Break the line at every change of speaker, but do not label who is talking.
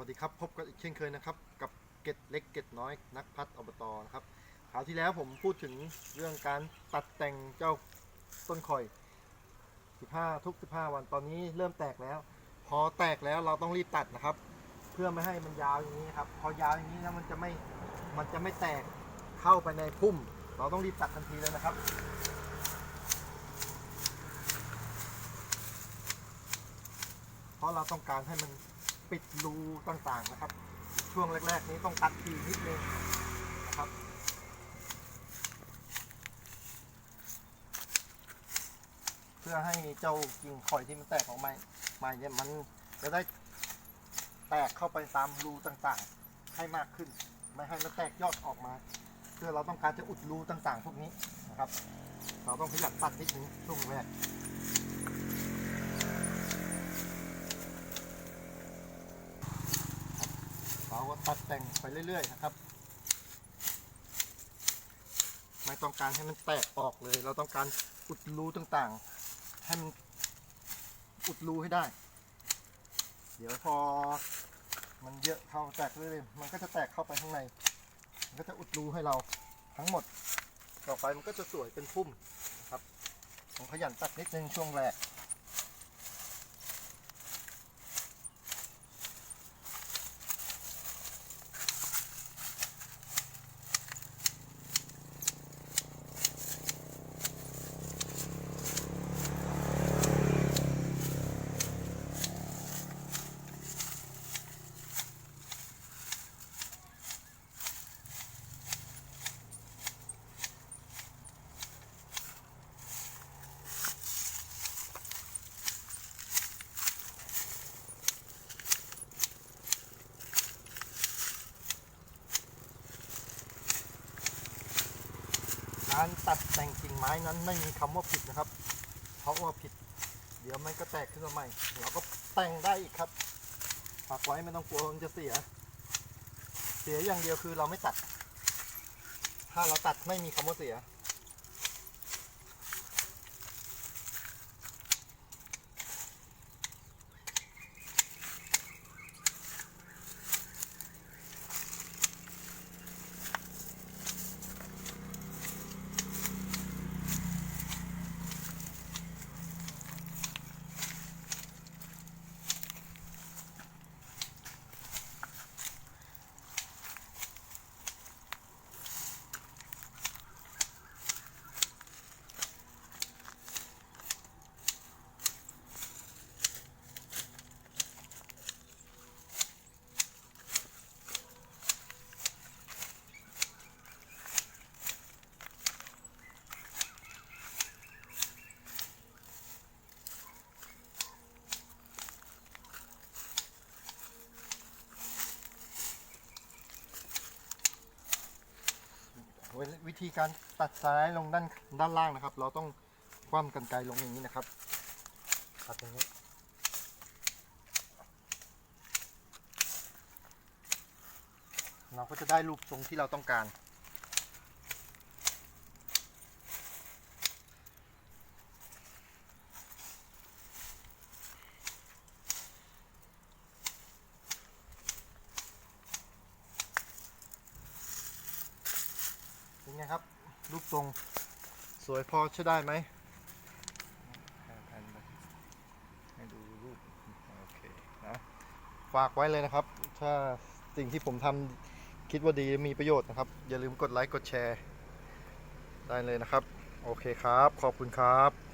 วัสดีครับ พบกันอีกเช่นเคยนะครับ กับเกตเล็กเกตน้อยนักพัฒอบตนะครับคราวที่แล้วผมพูดถึงเรื่องการตัดแต่งเจ้าต้นข่อย 15 ทุก 15 วันตอนนี้เริ่มแตกแล้ว พอแตกแล้วเราต้องรีบตัดนะครับ เพื่อไม่ให้มันยาวอย่างนี้ครับ พอยาวอย่างนี้แล้วมันจะไม่มันจะไม่แตกเข้าไปในพุ่ม เราต้องรีบตัดทันทีเลยนะครับเพราะเราต้องการให้มัน ปิดรูต่างๆนะครับ ช่วงแรกๆนี้ต้องตัดทีนิดนึงนะครับเพื่อให้เจ้ากิ่งข่อยที่มันแตกออกมาใหม่เนี่ยมันจะได้แตกเข้าไปตามรูต่างๆ ให้มากขึ้น ไม่ให้มันแตกยอดออกมา เพื่อเราต้องการจะอุดรูต่างๆ พวกนี้นะครับ เราต้องขยันตัดนิดนึงช่วงแรก เรา ก็ตัดแต่งไปเรื่อยๆนะครับ ไม่ต้องการให้มันแตกออกเลย เราต้องการอุดรูต่างๆ ให้มันอุดรูให้ได้ เดี๋ยวพอมันเยอะเข้าแตกเรื่อยๆมันก็จะแตกเข้าไปข้างใน มันก็จะอุดรูให้เราทั้งหมด ต่อไปมันก็จะสวยเป็นพุ่มนะครับผมขยันตัดนิดนึงช่วงแรก การตัดแต่งกิ่งไม้นั้นไม่มีคำว่าผิดนะครับ เพราะว่าผิด เดี๋ยวมันก็แตกขึ้นมาใหม่ เราก็แต่งได้อีกครับฝากไว้ไม่ต้องกลัวมันจะเสีย เสียอย่างเดียวคือเราไม่ตัด ถ้าเราตัดไม่มีคำว่าเสีย วิธีการตัดสายลงด้านด้านล่างนะครับ เราต้องคว่ำกันไกลลงอย่างนี้นะครับตัดอย่างนี้เราก็จะได้รูปทรงที่เราต้องการ เป็นไงครับรูปทรงสวยพอใช้ได้ไหมแผนๆไปให้ดูรูปโอเคนะฝากไว้เลยนะครับ ถ้าสิ่งที่ผมทำคิดว่าดีมีประโยชน์นะครับ อย่าลืมกดไลค์กดแชร์ ได้เลยนะครับ โอเคครับ ขอบคุณครับ